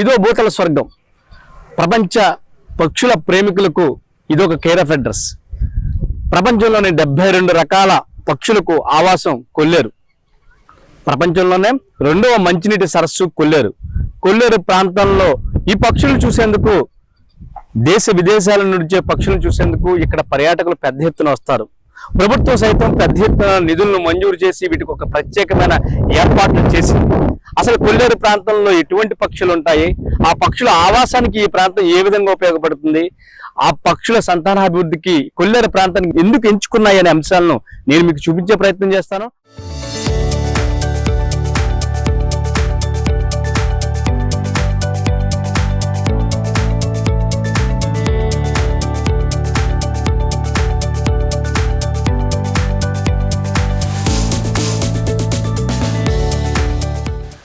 ఇదో భూతల స్వర్గం. ప్రపంచ పక్షుల ప్రేమికులకు ఇదొక కేర్ ఆఫ్ అడ్రస్. ప్రపంచంలోని డెబ్బై రెండు రకాల పక్షులకు ఆవాసం కొల్లేరు. ప్రపంచంలోనే రెండవ మంచినీటి సరస్సు కొల్లేరు. కొల్లేరు ప్రాంతంలో ఈ పక్షులు చూసేందుకు దేశ విదేశాల నుంచే పక్షులను చూసేందుకు ఇక్కడ పర్యాటకులు పెద్ద ఎత్తున వస్తారు. ప్రభుత్వం సైతం పెద్ద ఎత్తున నిధులను మంజూరు చేసి వీటికి ఒక ప్రత్యేకమైన ఏర్పాట్లు చేసింది. అసలు కొల్లేరు ప్రాంతంలో ఎటువంటి పక్షులు ఉంటాయి? ఆ పక్షుల ఆవాసానికి ఈ ప్రాంతం ఏ విధంగా ఉపయోగపడుతుంది? ఆ పక్షుల సంతానాభివృద్ధికి కొల్లేరు ప్రాంతానికి ఎందుకు ఎంచుకున్నాయి అనే అంశాలను నేను మీకు చూపించే ప్రయత్నం చేస్తాను.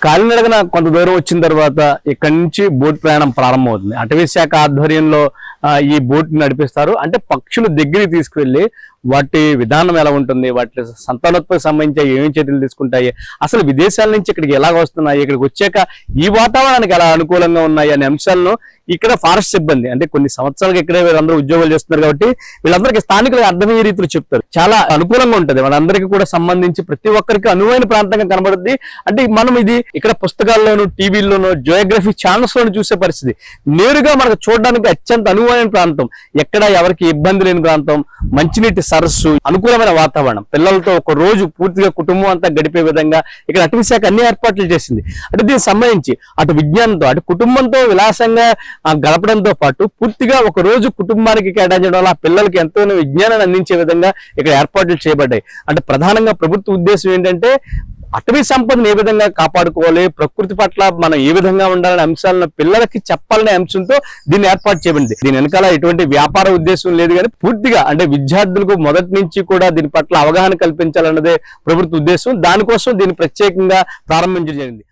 కాలినడకన కొంత దూరం వచ్చిన తర్వాత ఇక్కడి నుంచి బోట్ ప్రయాణం ప్రారంభమవుతుంది. అటవీ శాఖ ఆధ్వర్యంలో ఈ బోట్ నడిపిస్తారు. అంటే పక్షులు దగ్గరికి తీసుకువెళ్ళి వాటి విధానం ఎలా ఉంటుంది వాటి సంతానోత్పత్తికి సంబంధించి ఏమేమి చర్యలు తీసుకుంటాయి అసలు విదేశాల నుంచి ఇక్కడికి ఎలా వస్తున్నాయి ఇక్కడికి వచ్చాక ఈ వాతావరణానికి ఎలా అనుకూలంగా ఉన్నాయి అనే అంశాలను ఇక్కడ ఫారెస్ట్ సిబ్బంది అంటే కొన్ని సంవత్సరాలుగా ఇక్కడే వీళ్ళందరూ ఉద్యోగాలు చేస్తున్నారు కాబట్టి వీళ్ళందరికీ స్థానికులకు అర్థమయ్యే రీతిలో చెప్తారు. చాలా అనుకూలంగా ఉంటుంది. వాళ్ళందరికీ కూడా సంబంధించి ప్రతి ఒక్కరికి అనువైన ప్రాంతంగా కనబడుద్ది. అంటే మనం ఇది ఇక్కడ పుస్తకాల్లోనూ టీవీల్లోనూ జియోగ్రఫీ ఛానల్స్ లోను చూసే పరిస్థితి. నేరుగా మనకు చూడడానికి అత్యంత అనువైన ప్రాంతం ఎక్కడ ఎవరికి ఇబ్బంది లేని ప్రాంతం మంచినీటి సరస్సు అనుకూలమైన వాతావరణం. పిల్లలతో ఒక రోజు పూర్తిగా కుటుంబం అంతా గడిపే విధంగా ఇక్కడ అటవీ శాఖ అన్ని ఏర్పాట్లు చేసింది. అంటే దీనికి సంబంధించి అటు విజ్ఞానంతో అటు కుటుంబంతో విలాసంగా గడపడంతో పాటు పూర్తిగా ఒక రోజు కుటుంబానికి కేటాయించడం వల్ల పిల్లలకి ఎంతో విజ్ఞానాన్ని అందించే విధంగా ఇక్కడ ఏర్పాట్లు చేయబడ్డాయి. అంటే ప్రధానంగా ప్రభుత్వ ఉద్దేశం ఏంటంటే అటవీ సంపదను ఏ విధంగా కాపాడుకోవాలి ప్రకృతి పట్ల మనం ఏ విధంగా ఉండాలనే అంశాలను పిల్లలకి చెప్పాలనే అంశంతో దీన్ని ఏర్పాటు చేయబడింది. దీని వెనకాల ఎటువంటి వ్యాపార ఉద్దేశం లేదు కానీ పూర్తిగా అంటే విద్యార్థులకు మొదటి నుంచి కూడా దీని పట్ల అవగాహన కల్పించాలన్నదే ప్రభుత్వ ఉద్దేశం. దానికోసం దీన్ని ప్రత్యేకంగా ప్రారంభించడం జరిగింది.